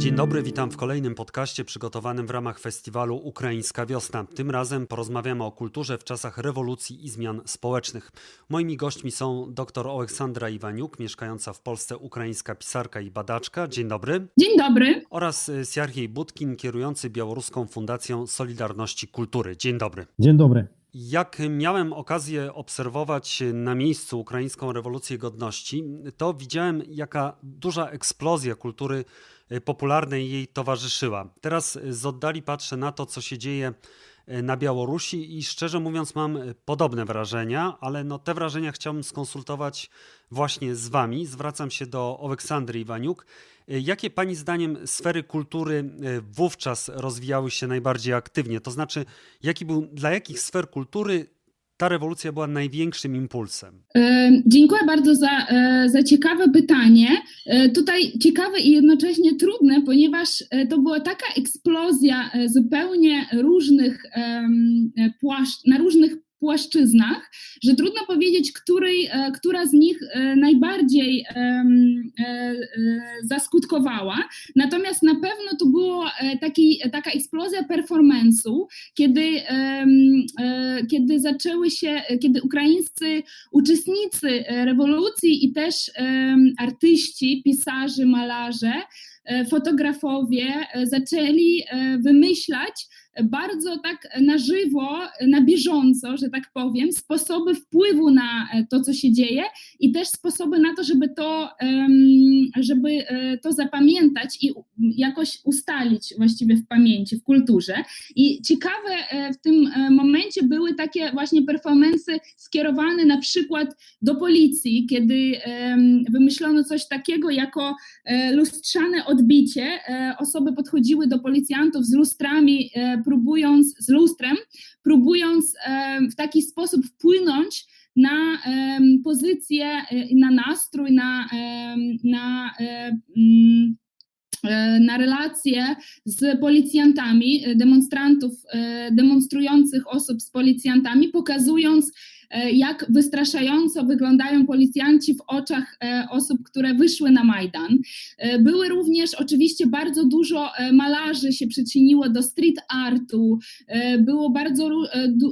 Dzień dobry, witam w kolejnym podcaście przygotowanym w ramach festiwalu Ukraińska Wiosna. Tym razem porozmawiamy o kulturze w czasach rewolucji i zmian społecznych. Moimi gośćmi są dr Aleksandra Iwaniuk, mieszkająca w Polsce ukraińska pisarka i badaczka. Dzień dobry. Dzień dobry. Oraz Sjarhiej Budkin, kierujący Białoruską Fundacją Solidarności Kultury. Dzień dobry. Dzień dobry. Jak miałem okazję obserwować na miejscu ukraińską rewolucję godności, to widziałem, jaka duża eksplozja kultury y, popularnej jej towarzyszyła. Teraz z oddali patrzę na to, co się dzieje na Białorusi i szczerze mówiąc mam y, podobne wrażenia, ale no te wrażenia chciałbym skonsultować właśnie z wami. Zwracam się do Aleksandry Iwaniuk. Jakie Pani zdaniem sfery kultury wówczas rozwijały się najbardziej aktywnie? To znaczy, jaki był, dla jakich sfer kultury ta rewolucja była największym impulsem? E, dziękuję bardzo za, e, za ciekawe pytanie. E, tutaj ciekawe i jednocześnie trudne, ponieważ to była taka eksplozja zupełnie różnych płaszcz, na różnych płaszczyznach, że trudno powiedzieć, której, e, która z nich e, najbardziej e, zaskutkowała. Natomiast na pewno to była taka eksplozja performance'u, kiedy, kiedy zaczęły się, kiedy ukraińscy uczestnicy rewolucji i też artyści, pisarze, malarze, fotografowie zaczęli wymyślać bardzo tak na żywo, na bieżąco, że tak powiem, sposoby wpływu na e, to, co się dzieje i też sposoby na to, żeby to, żeby e, to zapamiętać i jakoś ustalić właściwie w pamięci, w kulturze. I ciekawe e, w tym momencie były takie właśnie performance skierowane na przykład do policji, kiedy wymyślono coś takiego jako lustrzane odbicie. Osoby podchodziły do policjantów z lustrami próbując z lustrem, próbując w taki sposób wpłynąć na pozycję, e, na nastrój, na, na mm, e, na relacje z policjantami, demonstrantów, e, demonstrujących osób z policjantami, pokazując E, jak wystraszająco wyglądają policjanci w oczach e, osób, które wyszły na Majdan. E, były również oczywiście bardzo dużo malarzy się przyczyniło do street artu, było bardzo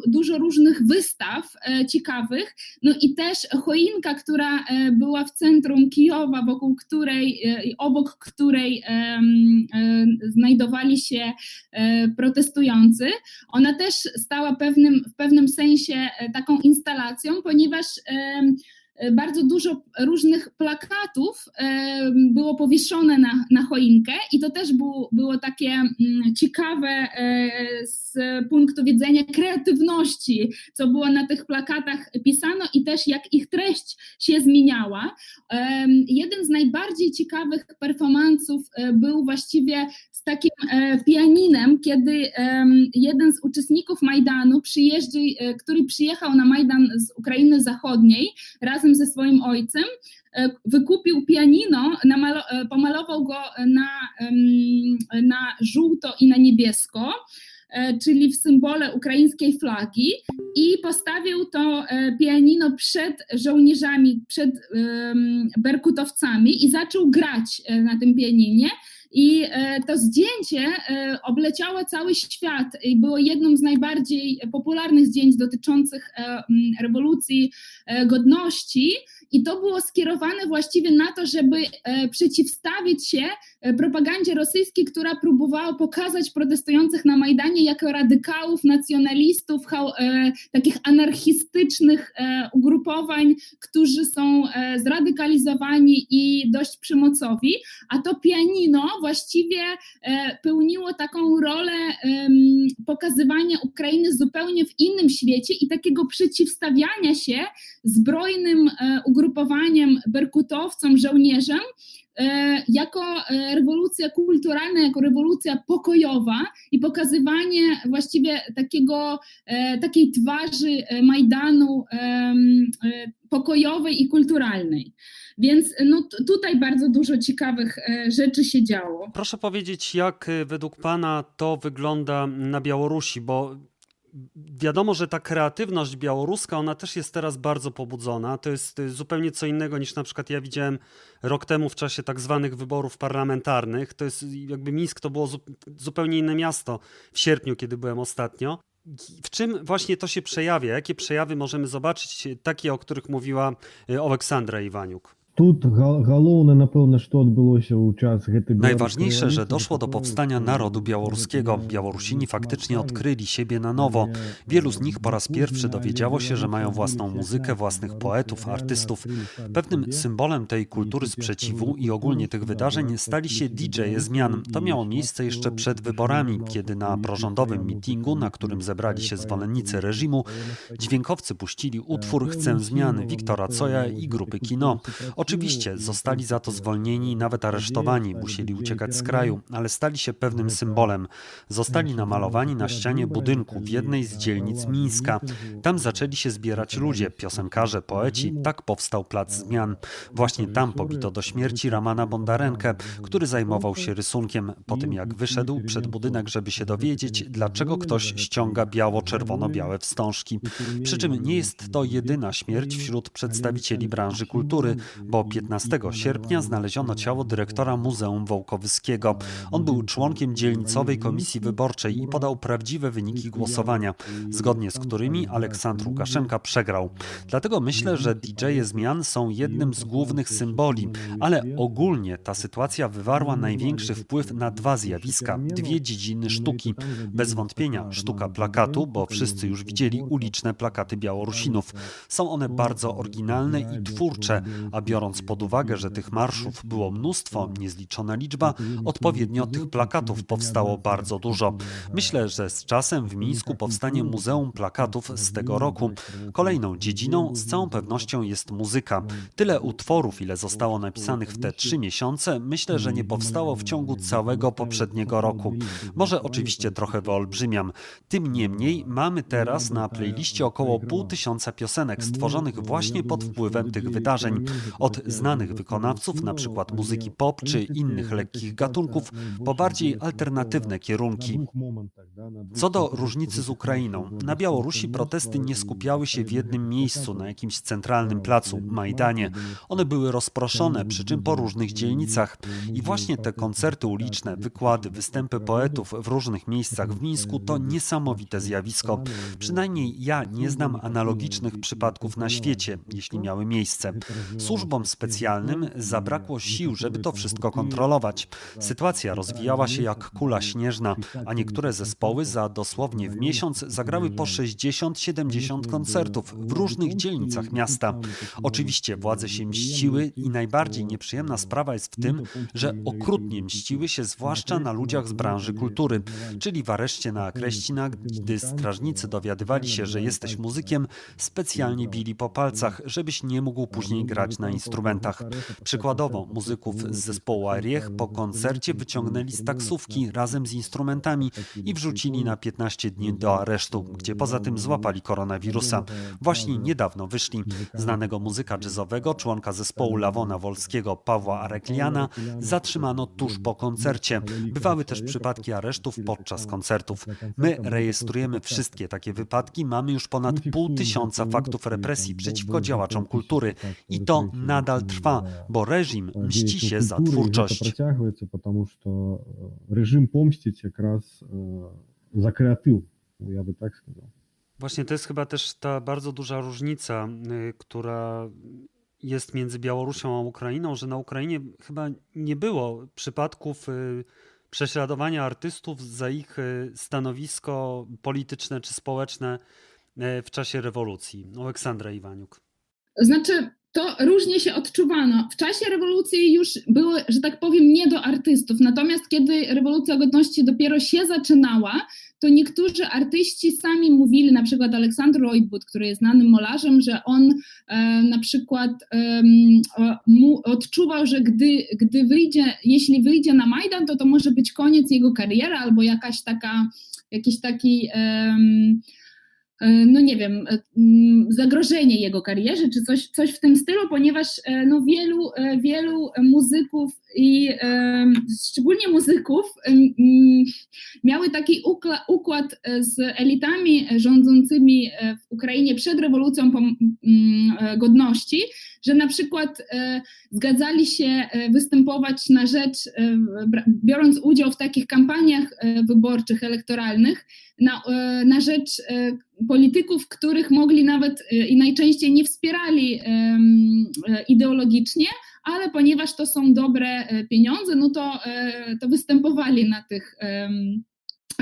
dużo różnych wystaw ciekawych, no i też choinka, która była w centrum Kijowa, wokół której obok której znajdowali się protestujący, ona też stała pewnym, w pewnym sensie taką instalacją, instalacją, ponieważ bardzo dużo różnych plakatów e, było powieszone na, na choinkę i to też było, było takie mm, ciekawe e, z punktu widzenia kreatywności, co było na tych plakatach pisano i też jak ich treść się zmieniała. Jeden z najbardziej ciekawych performansów był właściwie z takim pianinem, kiedy jeden z uczestników Majdanu, który przyjechał na Majdan z Ukrainy Zachodniej razem razem ze swoim ojcem, e, wykupił pianino, e, pomalował go na, na żółto i na niebiesko, e, czyli w symbole ukraińskiej flagi i postawił to pianino przed żołnierzami, przed berkutowcami i zaczął grać na tym pianinie. I to zdjęcie obleciało cały świat i było jedną z najbardziej popularnych zdjęć dotyczących rewolucji godności. I to było skierowane właściwie na to, żeby e, przeciwstawić się e, propagandzie rosyjskiej, która próbowała pokazać protestujących na Majdanie jako radykałów, nacjonalistów, e, takich anarchistycznych ugrupowań, którzy są zradykalizowani i dość przymocowi. A to pianino właściwie pełniło taką rolę pokazywania Ukrainy zupełnie w innym świecie i takiego przeciwstawiania się zbrojnym ugrupowaniem berkutowcom, żołnierzom, e, jako e, rewolucja kulturalna, jako rewolucja pokojowa i pokazywanie właściwie takiego, e, takiej twarzy Majdanu pokojowej i kulturalnej. Więc no, tutaj bardzo dużo ciekawych rzeczy się działo. Proszę powiedzieć, jak według Pana to wygląda na Białorusi, bo wiadomo, że ta kreatywność białoruska, ona też jest teraz bardzo pobudzona. To jest y, zupełnie co innego niż na przykład ja widziałem rok temu w czasie tak zwanych wyborów parlamentarnych. To jest jakby Mińsk to było zu, zupełnie inne miasto w sierpniu, kiedy byłem ostatnio. W czym właśnie to się przejawia? Jakie przejawy możemy zobaczyć, y, takie, o których mówiła y, Aleksandra Iwaniuk? Тут га- галоўнае напэўна што адбылося ў час гэтай Najważniejsze, że doszło do powstania narodu białoruskiego. Białorusini faktycznie odkryli siebie na nowo. Wielu z nich po raz pierwszy dowiedziało się, że mają własną muzykę, własnych poetów, artystów. Pewnym symbolem tej kultury sprzeciwu i ogólnie tych wydarzeń stali się DJ-e zmian. To miało miejsce jeszcze przed wyborami, kiedy na prorządowym mitingu, na którym zebrali się zwolennicy reżimu, dźwiękowcy puścili utwór Chcę zmian Wiktora Coja i grupy Kino. Oczywiście zostali za to zwolnieni i nawet aresztowani, musieli uciekać z kraju, ale stali się pewnym symbolem. Zostali namalowani na ścianie budynku w jednej z dzielnic Mińska. Tam zaczęli się zbierać ludzie, piosenkarze, poeci. Tak powstał Plac Zmian. Właśnie tam pobito do śmierci Ramana Bondarenkę, który zajmował się rysunkiem. Po tym jak wyszedł przed budynek, żeby się dowiedzieć, dlaczego ktoś ściąga biało-czerwono-białe wstążki. Przy czym nie jest to jedyna śmierć wśród przedstawicieli branży kultury, bo 15 sierpnia znaleziono ciało dyrektora Muzeum Wołkowyskiego. On był członkiem dzielnicowej komisji wyborczej i podał prawdziwe wyniki głosowania, zgodnie z którymi Aleksandr Łukaszenka przegrał. Dlatego myślę, że DJ-e zmian są jednym z głównych symboli, ale ogólnie ta sytuacja wywarła największy wpływ na dwa zjawiska, dwie dziedziny sztuki. Bez wątpienia sztuka plakatu, bo wszyscy już widzieli uliczne plakaty Białorusinów. Są one bardzo oryginalne i twórcze, a biorąc pod uwagę, że tych marszów było mnóstwo, niezliczona liczba, odpowiednio tych plakatów powstało bardzo dużo. Myślę, że z czasem w Mińsku powstanie Muzeum Plakatów z tego roku. Kolejną dziedziną z całą pewnością jest muzyka. Tyle utworów, ile zostało napisanych w te trzy miesiące, myślę, że nie powstało w ciągu całego poprzedniego roku. Może oczywiście trochę wyolbrzymiam. Tym niemniej mamy teraz na playliście około pół tysiąca piosenek stworzonych właśnie pod wpływem tych wydarzeń. Od znanych wykonawców, na przykład muzyki pop czy innych lekkich gatunków, po bardziej alternatywne kierunki. Co do różnicy z Ukrainą, na Białorusi protesty nie skupiały się w jednym miejscu, na jakimś centralnym placu, Majdanie. One były rozproszone, przy czym po różnych dzielnicach. I właśnie te koncerty uliczne, wykłady, występy poetów w różnych miejscach w Mińsku to niesamowite zjawisko. Przynajmniej ja nie znam analogicznych przypadków na świecie, jeśli miały miejsce. Specjalnym zabrakło sił, żeby to wszystko kontrolować. Sytuacja rozwijała się jak kula śnieżna, a niektóre zespoły za dosłownie w miesiąc zagrały po 60-70 koncertów w różnych dzielnicach miasta. Oczywiście władze się mściły i najbardziej nieprzyjemna sprawa jest w tym, że okrutnie mściły się zwłaszcza na ludziach z branży kultury, czyli w areszcie na Kreścina, gdy strażnicy dowiadywali się, że jesteś muzykiem, specjalnie bili po palcach, żebyś nie mógł później grać na instrumentach. Przykładowo, muzyków z zespołu Ariech po koncercie wyciągnęli z taksówki razem z instrumentami i wrzucili na 15 dni do aresztu, gdzie poza tym złapali koronawirusa. Właśnie niedawno wyszli. Znanego muzyka jazzowego, członka zespołu Lawona Wolskiego Pawła Arekliana zatrzymano tuż po koncercie. Bywały też przypadki aresztów podczas koncertów. My rejestrujemy wszystkie takie wypadki. Mamy już ponad pół tysiąca faktów represji przeciwko działaczom kultury. I to nadal trwa, bo reżim mści się za twórczość. Працягваецца, потому что э, режим помсціць якраз э, за крэатыў, я бы так сказал. Właśnie to jest chyba też ta bardzo duża różnica, y, która jest między Białorusią a Ukrainą, że na Ukrainie chyba nie było przypadków y, prześladowania artystów za ich y, stanowisko polityczne czy społeczne y, w czasie rewolucji. Aleksandra Iwaniuk. Znaczy, to różnie się odczuwano. W czasie rewolucji już były, że tak powiem, nie do artystów. Natomiast kiedy rewolucja godności dopiero się zaczynała, to niektórzy artyści sami mówili, na przykład Aleksander Roitbud, który jest znanym molarzem, że on e, na przykład o, mu, odczuwał, że gdy, gdy wyjdzie, jeśli wyjdzie na Majdan, to to może być koniec jego kariery albo jakaś taka, jakiś taki e, no nie wiem, e, mm, zagrożenie jego karierze, czy coś, coś w tym stylu, ponieważ e, no wielu, e, wielu muzyków i e, szczególnie muzyków e, miały taki układ e, z elitami e, rządzącymi e, w Ukrainie przed rewolucją mm, e, godności, że na przykład e, zgadzali się e, występować na rzecz, e, biorąc udział w takich kampaniach wyborczych, elektoralnych, na, na rzecz polityków, których mogli nawet i najczęściej nie wspierali ideologicznie, ale ponieważ to są dobre pieniądze, no to, to występowali na tych,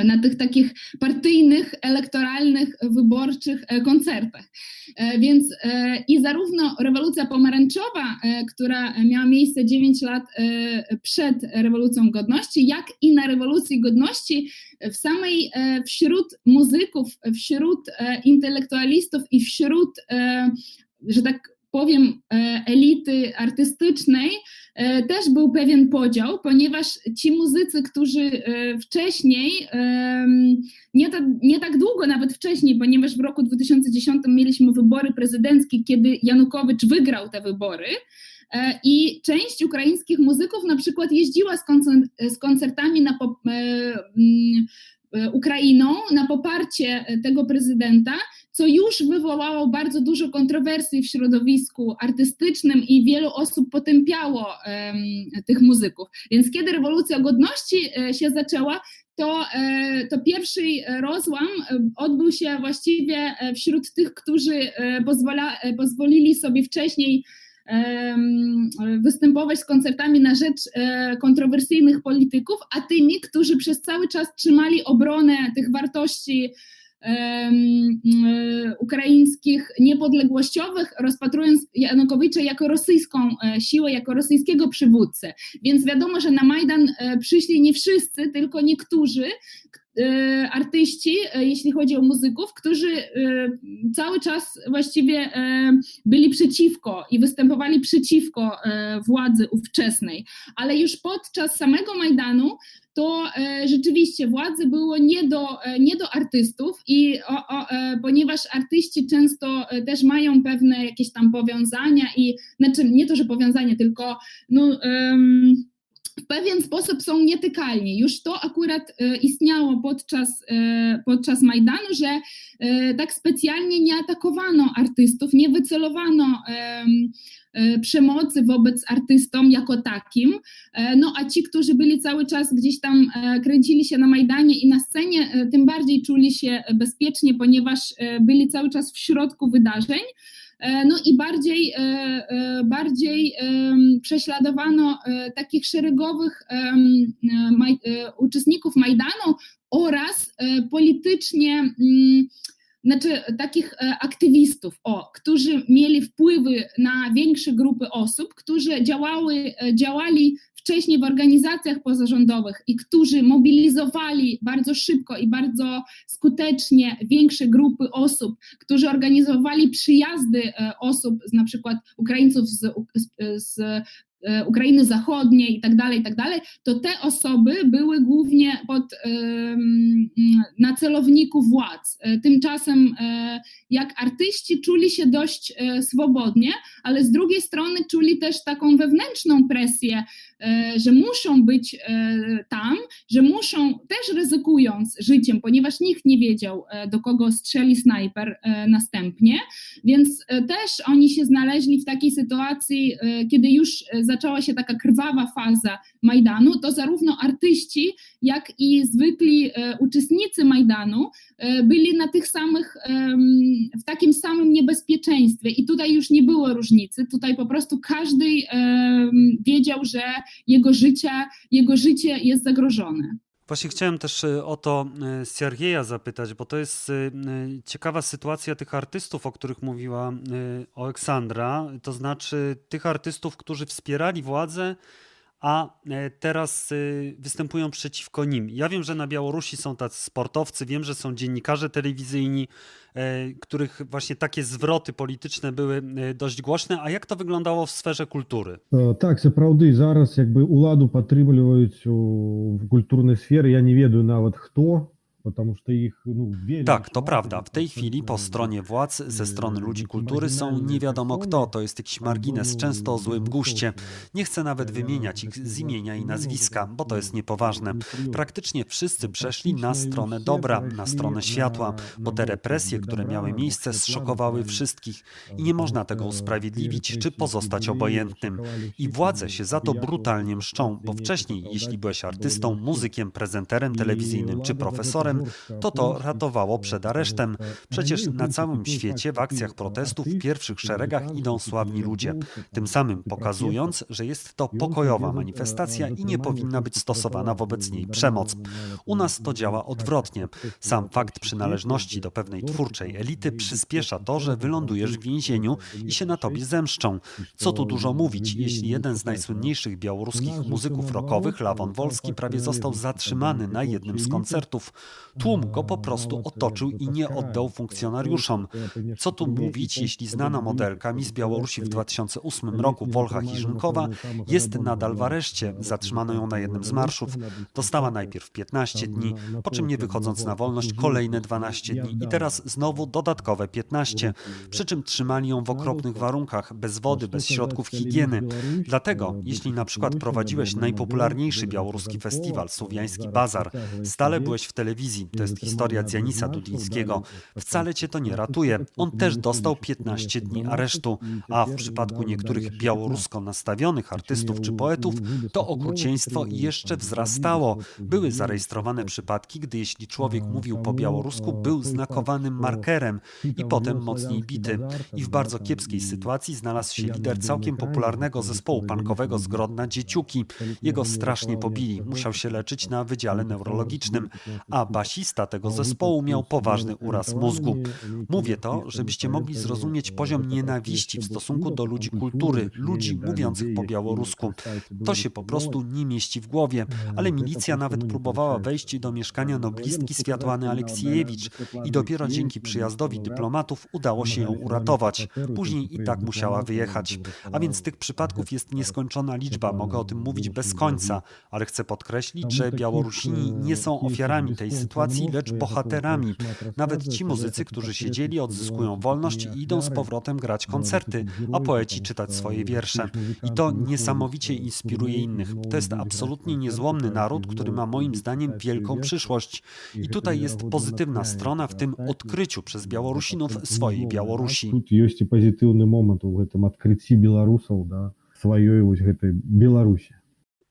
na tych takich partyjnych, elektoralnych, wyborczych e, koncertach. E, Więc e, i zarówno rewolucja pomarańczowa, która miała miejsce 9 lat przed rewolucją godności, jak i na rewolucji godności w samej, wśród muzyków, wśród intelektualistów i wśród, że tak powiem, e, elity artystycznej e, też był pewien podział, ponieważ ci muzycy, którzy e, wcześniej, nie, ta, nie tak długo nawet wcześniej, ponieważ w roku 2010 mieliśmy wybory prezydenckie, kiedy Janukowycz wygrał te wybory, I część ukraińskich muzyków na przykład jeździła z, koncer- z koncertami na Ukrainą na poparcie tego prezydenta, co już wywołało bardzo dużo kontrowersji w środowisku artystycznym i wielu osób potępiało em, tych muzyków. Więc kiedy rewolucja godności e, się zaczęła, to, e, to pierwszy rozłam e, odbył się właściwie e, wśród tych, którzy e, pozwala, e, pozwolili sobie wcześniej występować z koncertami na rzecz e, kontrowersyjnych polityków, a tymi, którzy przez cały czas trzymali obronę tych wartości e, ukraińskich, niepodległościowych, rozpatrując Janukowycza jako rosyjską e, siłę, jako rosyjskiego przywódcę. Więc wiadomo, że na Majdan przyszli nie wszyscy, tylko niektórzy artyści, e, jeśli chodzi o muzyków, którzy e, cały czas właściwie byli przeciwko i występowali przeciwko władzy ówczesnej. Ale już podczas samego Majdanu to rzeczywiście władzy było nie do, nie do artystów i o, o, ponieważ artyści często też mają pewne jakieś tam powiązania i znaczy nie to, że powiązanie, tylko no, em, w pewien sposób są nietykalni. Już to akurat e, istniało podczas, e, podczas Majdanu, że e, tak specjalnie nie atakowano artystów, nie wycelowano em, przemocy wobec artystom jako takim. No a ci, którzy byli cały czas gdzieś tam, kręcili się na Majdanie i na scenie, tym bardziej czuli się bezpiecznie, ponieważ byli cały czas w środku wydarzeń. E, No i bardziej, e, e, bardziej prześladowano takich szeregowych uczestników Majdanu oraz politycznie mm, znaczy takich aktywistów, o, którzy mieli wpływy na większe grupy osób, którzy działały, działali wcześniej w organizacjach pozarządowych i którzy mobilizowali bardzo szybko i bardzo skutecznie większe grupy osób, którzy organizowali przyjazdy e, osób, na przykład Ukraińców z, z, z e, Ukrainy Zachodniej i tak dalej, i tak dalej, to te osoby były głównie pod na celowniku władz. E, Tymczasem e, jak artyści czuli się dość e, swobodnie, ale z drugiej strony czuli też taką wewnętrzną presję, e, że muszą być e, tam, że muszą, też ryzykując życiem, ponieważ nikt nie wiedział, e, do kogo strzeli snajper e, następnie, więc e, też oni się znaleźli w takiej sytuacji, e, kiedy już e, zaczęła się taka krwawa faza Majdanu, to zarówno artyści, jak i zwykli e, uczestnicy Majdanu e, byli na tych samych, w takim samym niebezpieczeństwie. I tutaj już nie było różnicy, tutaj po prostu każdy wiedział, że jego życie, jego życie jest zagrożone. Właśnie chciałem też y, o to y, Siergieja zapytać, bo to jest y, ciekawa sytuacja tych artystów, o których mówiła Aleksandra, to znaczy tych artystów, którzy wspierali władzę, a e, teraz y, występują przeciwko nim. Ja wiem, że na Białorusi są tacy sportowcy, wiem, że są dziennikarze telewizyjni, e, których właśnie takie zwroty polityczne były e, dość głośne. A jak to wyglądało w sferze kultury? Tak, zaprawdy, zaraz jakby uladu podtrzymują w kulturnej sferze. Ja nie wiem nawet kto потому что их, ну, две Tak, to лишь prawda. матери W tej chwili po достаточно, stronie władz, ze e, strony ludzi jakieś kultury są marginalne nie wiadomo persony, kto, to jest jakiś margines, albo, często o złym no, guście. wysoko. Nie chcę nawet Ja wymieniać ich tak z imienia i uważam, nazwiska, bo to jest no, niepoważne. неприемлемо. Praktycznie wszyscy No, przeszli na praktycznie stronę wszyscy dobra, na przeszli stronę na- światła, bo na te bok represje, jakby które dobra, miały bok miejsce, światła, zszokowały dokładnie. wszystkich i E, nie można потому tego что usprawiedliwić te czy represje pozostać były, obojętnym. szokowali I wszystkich, władze się za to zabijali, brutalnie mszczą, bo istnienie wcześniej, tego jeśli byłeś soldaci, artystą, było muzykiem, prezenterem I telewizyjnym czy władza za profesorem, to to ratowało przed aresztem. Przecież na całym świecie w akcjach protestów w pierwszych szeregach idą sławni ludzie, tym samym pokazując, że jest to pokojowa manifestacja i nie powinna być stosowana wobec niej przemoc. U nas to działa odwrotnie. Sam fakt przynależności do pewnej twórczej elity przyspiesza to, że wylądujesz w więzieniu i się na tobie zemszczą. Co tu dużo mówić, jeśli jeden z najsłynniejszych białoruskich muzyków rockowych, Lawon Wolski, prawie został zatrzymany na jednym z koncertów. Tłum go po prostu otoczył i nie oddał funkcjonariuszom. Co tu mówić, jeśli znana modelka ludzie, Białorusi w którzy 2008 byli roku, Wolcha samych jest nadal w areszcie. Zatrzymano ją na jednym z marszów. Dostała najpierw 15 dni, po czym nie wychodząc na wolność kolejne 12 dni i teraz znowu dodatkowe 15. Przy czym trzymali ją w okropnych warunkach, bez wody, bez środków higieny. Dlatego, jeśli na przykład prowadziłeś najpopularniejszy białoruski festiwal, Słowiański Bazar, stale byłeś w telewizji, to jest historia Dzianisa Dudińskiego, wcale cię to nie ratuje. On też dostał 15 dni aresztu, a w przypadku niektórych białorusko nastawionych artystów czy poetów, to okrucieństwo jeszcze wzrastało. Były zarejestrowane przypadki, gdy jeśli człowiek mówił po białorusku, był znakowanym markerem i potem mocniej bity. I w bardzo kiepskiej sytuacji znalazł się lider całkiem popularnego zespołu punkowego z Grodna Dzieciuki. Jego strasznie pobili, musiał się leczyć na wydziale neurologicznym, a basista tego zespołu miał poważny uraz mózgu. Mówię to, żebyście mogli zrozumieć poziom nienawiści w stosunku do ludzi kultury, ludzi mówiących po białorusku. To się po prostu nie mieści w głowie, ale milicja nawet próbowała wejść do mieszkania noblistki Światłany Aleksiejewicz i dopiero dzięki przyjazdowi dyplomatów udało się ją uratować. Później i tak musiała wyjechać. A więc tych przypadków jest nieskończona liczba, mogę o tym mówić bez końca, ale chcę podkreślić, że Białorusini nie są ofiarami tej sytuacji, sytuacji, lecz bohaterami. Nawet ci muzycy, którzy siedzieli, odzyskują wolność i idą z powrotem grać koncerty, a poeci czytać swoje wiersze. I to niesamowicie inspiruje innych. To jest absolutnie niezłomny naród, który ma moim zdaniem wielką przyszłość. I tutaj jest pozytywna strona w tym odkryciu przez Białorusinów swojej Białorusi. Tu jest pozytywny moment w tym odkryciu Białorusów, swojej Białorusi.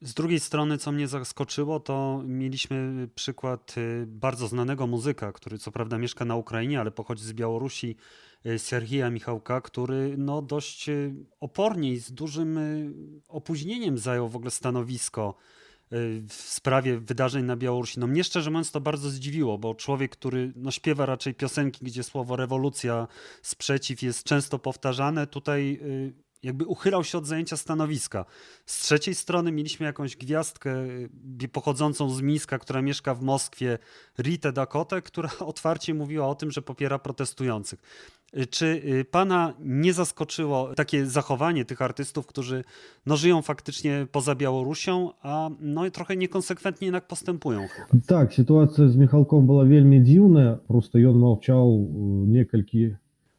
Z drugiej strony, co mnie zaskoczyło, to mieliśmy przykład y, bardzo znanego muzyka, który co prawda mieszka na Ukrainie, ale pochodzi z Białorusi, y, Serhija Michałka, który no dość y, opornie i z dużym opóźnieniem zajął w ogóle stanowisko w sprawie wydarzeń na Białorusi. No mnie szczerze mówiąc to bardzo zdziwiło, bo człowiek, który no, śpiewa raczej piosenki, gdzie słowo rewolucja, sprzeciw jest często powtarzane, tutaj jakby uchylał się od zajęcia stanowiska. Z trzeciej strony mieliśmy jakąś gwiazdkę y, pochodzącą z Mińska, która mieszka w Moskwie, Ritę Dakotę, która otwarcie mówiła o tym, że popiera protestujących. Y, czy y, pana nie zaskoczyło takie zachowanie tych artystów, którzy no, żyją faktycznie poza Białorusią, a no, trochę niekonsekwentnie jednak postępują? Chyba? Tak, sytuacja z Michalką była wielmi dziwna. Po prostu on milczał niekolki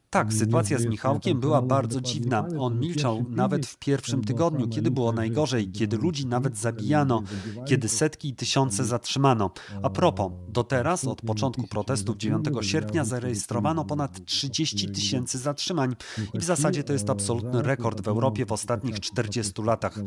tak, sytuacja z Michałkiem była bardzo dziwna. pamiętam, On milczał nawet w pierwszym tygodniu, kiedy było najgorzej, kiedy ludzi nawet zabijano, kiedy setki i tysiące zatrzymano. A propos, do teraz, od początku protestów 9 sierpnia, zarejestrowano ponad 30 tysięcy zatrzymań i w zasadzie to jest absolutny rekord w Europie w ostatnich 40 latach.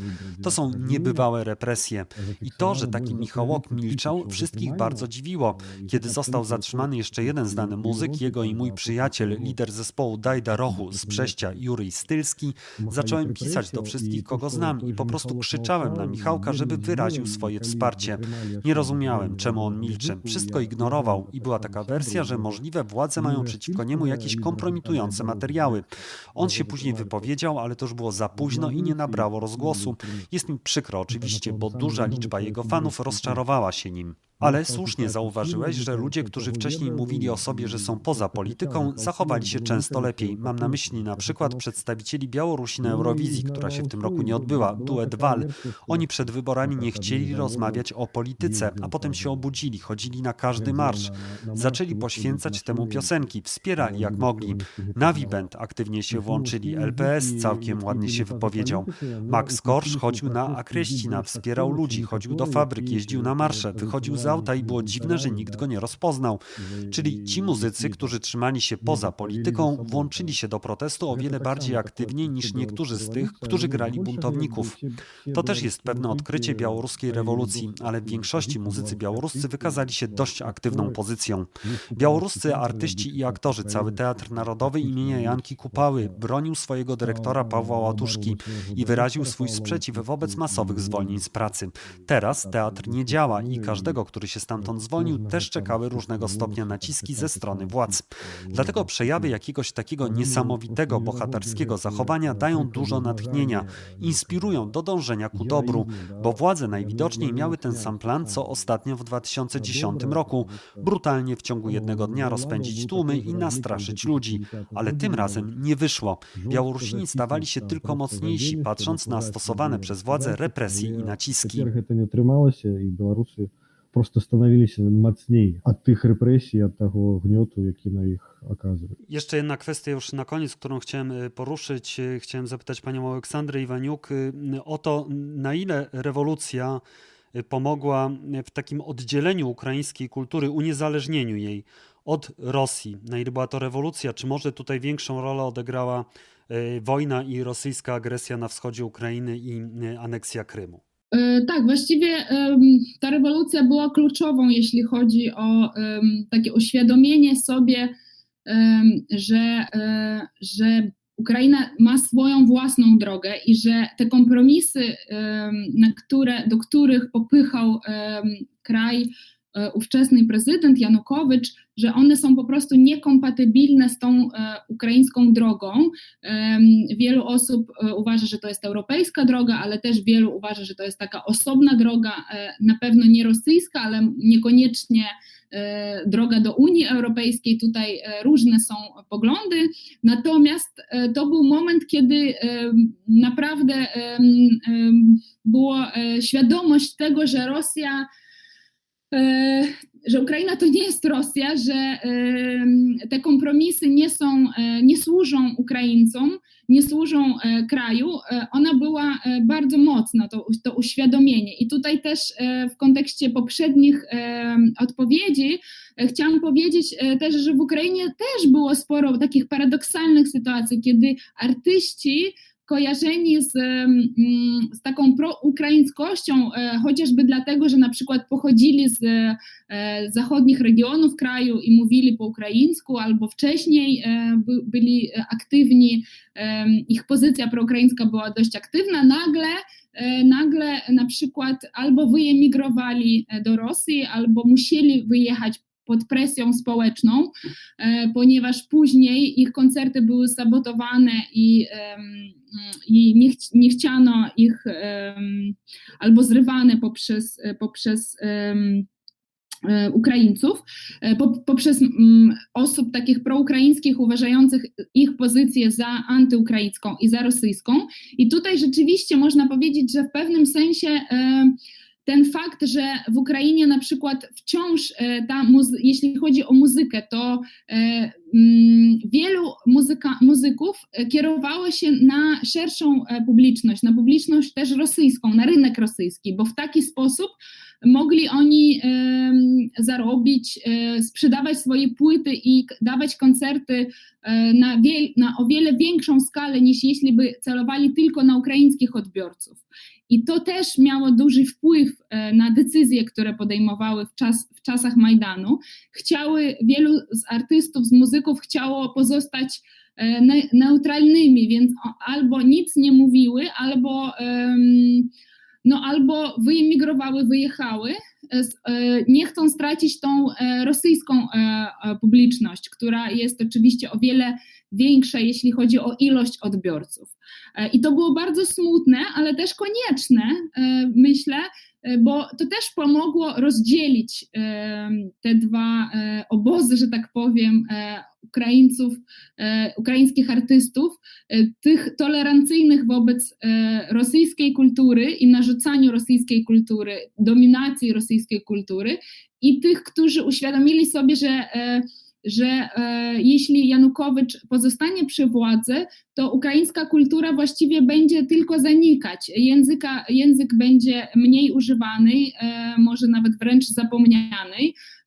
To są niebywałe represje. I to, że taki Michałok milczał, wszystkich bardzo dziwiło. Kiedy został zatrzymany jeszcze jeden znany muzyk, jego i mój przyjaciel, lider zespołu Dajda Rochu z Prześcia, Juryj Stylski, zacząłem pisać do wszystkich, kogo znam i po prostu krzyczałem na Michałka, żeby wyraził swoje wsparcie. Nie rozumiałem, czemu on milczy. Wszystko ignorował i była taka wersja, że możliwe władze mają przeciwko niemu jakieś kompromitujące materiały. On się później wypowiedział, ale to już było za późno i nie nabrało rozgłosu. Jest mi przykro oczywiście, bo duża liczba jego fanów rozczarowała się nim. Ale słusznie zauważyłeś, że ludzie, którzy wcześniej mówili o sobie, że są poza polityką, zachowali się często lepiej. Mam na myśli na przykład przedstawicieli Białorusi na Eurowizji, która się w tym roku nie odbyła, duet Wal. Oni przed wyborami nie chcieli rozmawiać o polityce, a potem się obudzili, chodzili na każdy marsz. Zaczęli poświęcać temu piosenki, wspierali jak mogli. Navi Band aktywnie się włączyli, LPS całkiem ładnie się wypowiedział. Max Korsz chodził na Akreścina, wspierał ludzi, chodził do fabryk, jeździł na marsze, wychodził z auta i było dziwne, że nikt go nie rozpoznał. Czyli ci muzycy, którzy trzymali się poza polityką, włączyli się do protestu o wiele bardziej aktywnie niż niektórzy z tych, którzy grali buntowników. To też jest pewne odkrycie białoruskiej rewolucji, ale w większości muzycy białoruscy wykazali się dość aktywną pozycją. Białoruscy artyści i aktorzy, cały Teatr Narodowy imienia Janki Kupały bronił swojego dyrektora Pawła Łatuszki i wyraził swój sprzeciw wobec masowych zwolnień z pracy. Teraz teatr nie działa i każdego, który się stamtąd zwolnił, też czekały różnego stopnia naciski ze strony władz. Dlatego przejawy jakiegoś takiego niesamowitego, bohaterskiego zachowania dają dużo natchnienia, inspirują do dążenia ku dobru, bo władze najwidoczniej miały ten sam plan, co ostatnio w 2010 roku brutalnie w ciągu jednego dnia rozpędzić tłumy i nastraszyć ludzi, ale tym razem nie wyszło. Białorusini stawali się tylko mocniejsi, patrząc na stosowane przez władze represje i naciski Цяпер гэта не атрымалася і беларусы просто станавіліся мацней ад тых рэпрэсій ад таго гнёту які на іх аказваюць Jeszcze jedna kwestia już na koniec, którą chciałem y, poruszyć. Y, Chciałem zapytać panią Aleksandrę Iwaniuk y, o to, na ile rewolucja y, pomogła y, w takim oddzieleniu ukraińskiej kultury, uniezależnieniu jej od Rosji. Na ile była to rewolucja, czy może tutaj większą rolę odegrała y, wojna i rosyjska agresja na wschodzie Ukrainy i y, aneksja Krymu? E, Tak, właściwie ta rewolucja była kluczową, jeśli chodzi o takie uświadomienie sobie, że, e, że Ukraina ma swoją własną drogę i że te kompromisy, na które, do których popychał kraj ówczesny prezydent Janukowycz, że one są po prostu niekompatybilne z tą e, ukraińską drogą. Wielu osób e, uważa, że to jest europejska droga, ale też wielu uważa, że to jest taka osobna droga, e, na pewno nie rosyjska, ale niekoniecznie e, droga do Unii Europejskiej. Tutaj e, różne są poglądy. Natomiast e, to był moment, kiedy naprawdę była e, świadomość tego, że Rosja e, że Ukraina to nie jest Rosja, że te kompromisy nie są, e, nie służą Ukraińcom, nie służą e, kraju. E, Ona była e, bardzo mocna, to, to uświadomienie. I tutaj też e, w kontekście poprzednich e, odpowiedzi e, chciałam powiedzieć e, też, że w Ukrainie też było sporo takich paradoksalnych sytuacji, kiedy artyści kojarzeni z, mm, z taką proukraińskością, e, chociażby dlatego, że na przykład pochodzili z e, zachodnich regionów kraju i mówili po ukraińsku, albo wcześniej e, by, byli aktywni, ich pozycja proukraińska była dość aktywna, nagle, nagle na przykład albo wyemigrowali do Rosji, albo musieli wyjechać pod presją społeczną, e, ponieważ później ich koncerty były sabotowane i, i nie, chci- nie chciano ich albo zrywane poprzez, poprzez e, Ukraińców, e, po, poprzez mm, osób takich proukraińskich, uważających ich pozycję za antyukraińską i za rosyjską. I tutaj rzeczywiście można powiedzieć, że w pewnym sensie ten fakt, że w Ukrainie na przykład wciąż e, ta, jeśli chodzi o muzykę, to e, mm, wielu muzyka, muzyków e, kierowało się na szerszą publiczność, na publiczność też rosyjską, na rynek rosyjski, bo w taki sposób mogli oni zarobić, sprzedawać swoje płyty i dawać koncerty na, na o wiele większą skalę niż jeśli by celowali tylko na ukraińskich odbiorców. I to też miało duży wpływ e, na decyzje, które podejmowały w, czas, w czasach Majdanu. Chciały, wielu z artystów, z muzyków chciało pozostać e, ne, neutralnymi, więc albo nic nie mówiły, albo, em, no, albo wyemigrowały, wyjechały. s- e, nie chcą stracić tą e, rosyjską e, e, publiczność, która jest oczywiście o wiele większa, jeśli chodzi o ilość odbiorców. E, I to było bardzo smutne, ale też konieczne, e, myślę, e, bo to też pomogło rozdzielić e, te dwa e, obozy, że tak powiem, e, Ukraińców, e, ukraińskich artystów, e, tych tolerancyjnych wobec e, rosyjskiej kultury i narzucaniu rosyjskiej kultury, dominacji rosyjskiej kultury i tych, którzy uświadomili sobie, że, że e, jeśli Janukowycz pozostanie przy władzy, to ukraińska kultura właściwie będzie tylko zanikać. Języka, język będzie mniej używany, e, może nawet wręcz zapomniany.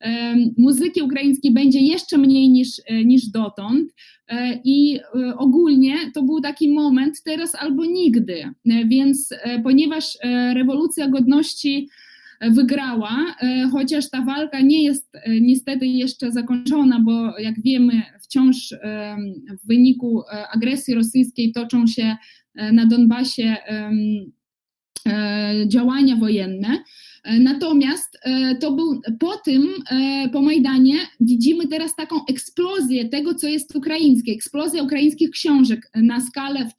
E, muzyki ukraińskiej będzie jeszcze mniej niż, e, niż dotąd. E, I e, ogólnie to był taki moment teraz albo nigdy. Więc ponieważ rewolucja godności wygrała, e, chociaż ta walka nie jest e, niestety jeszcze zakończona, bo jak wiemy, wciąż w wyniku e, agresji rosyjskiej toczą się na Donbasie działania wojenne. E, Natomiast e, to był po tym, e, po Majdanie, widzimy teraz taką eksplozję tego, co jest ukraińskie, eksplozję ukraińskich książek na skalę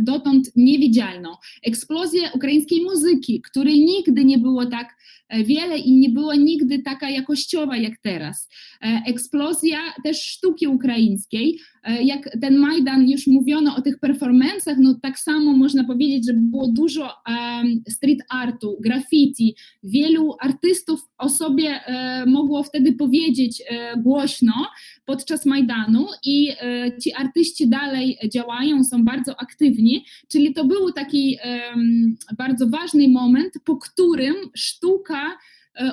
dotąd niewidzialną, eksplozję ukraińskiej muzyki, której nigdy nie było tak wiele i nie była nigdy taka jakościowa jak teraz. Eksplozja też sztuki ukraińskiej. Jak ten Majdan już mówiono o tych performancach, no tak samo można powiedzieć, że było dużo street artu, graffiti, wielu artystów o sobie e, mogło wtedy powiedzieć e, głośno podczas Majdanu i e, ci artyści dalej działają, są bardzo aktywni, czyli to był taki bardzo ważny moment, po którym sztuka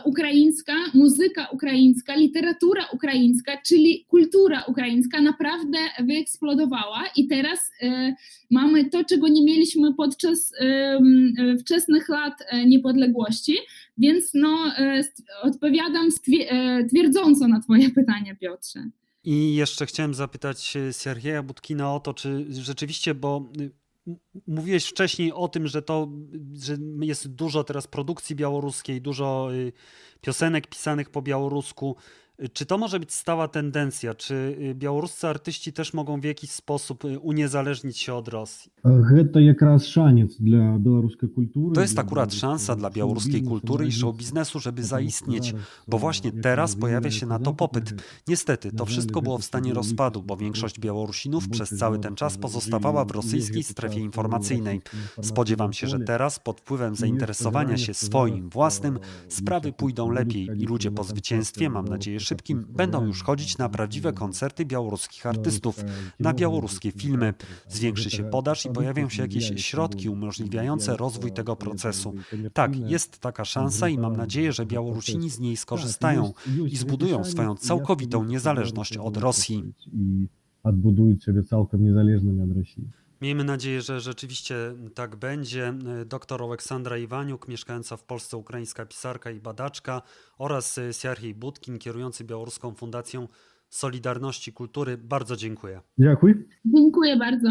ukraińska, muzyka ukraińska, literatura ukraińska, czyli kultura ukraińska naprawdę wyeksplodowała i teraz e, mamy to, czego nie mieliśmy podczas e, wczesnych lat e, niepodległości, więc no, e, odpowiadam e, twierdząco na twoje pytanie, Piotrze. I jeszcze chciałem zapytać e, Siergieja Budkina o to, czy rzeczywiście, bo y, mówiłeś wcześniej o tym, że to, że jest dużo teraz produkcji białoruskiej, dużo y, piosenek pisanych po białorusku. Y, Czy to może być stała tendencja? Czy y, białoruscy artyści też mogą w jakiś sposób y, uniezależnić się od Rosji? Гэта якраз шанец для беларускай культуры To jest для akurat беларускага szansa dla białoruskiej шоу-бізнесу kultury i нарадзіцца. show biznesu, żeby Потому zaistnieć, что bo зараз, właśnie як teraz мы pojawia się na to з'яўляецца popyt. запит на гэта, Niestety, to Na wszystko żal, było w гэта stanie sobie rozpadu, liczy, bo że większość to Białorusinów больше przez cały ten czas Беларуси pozostawała w жили rosyjskiej где-то strefie в informacyjnej. российской информационной Spodziewam się, że поле. teraz pod wpływem I zainteresowania jest się spodziewanie, swoim że własnym to sprawy ludzie pójdą będą lepiej i chodzić ludzie na po koncerty zwycięstwie, mam białoruskie nadzieję artystów szybkim będą już chodzić na prawdziwe koncerty białoruskich artystów, na białoruskie filmy. Zwiększy się podaż i pojawią się jakieś środki umożliwiające rozwój tego procesu. Tak, jest taka szansa i mam nadzieję, że Białorusini z niej skorzystają i zbudują swoją całkowitą niezależność od Rosji. Odbudują całkiem od Rosji. Miejmy nadzieję, że rzeczywiście tak będzie. Doktor Aleksandra Iwaniuk, mieszkająca w Polsce ukraińska pisarka i badaczka oraz Sierhiej Budkin, kierujący Białoruską Fundacją Solidarności Kultury. Bardzo dziękuję. Dziękuję. Dziękuję bardzo.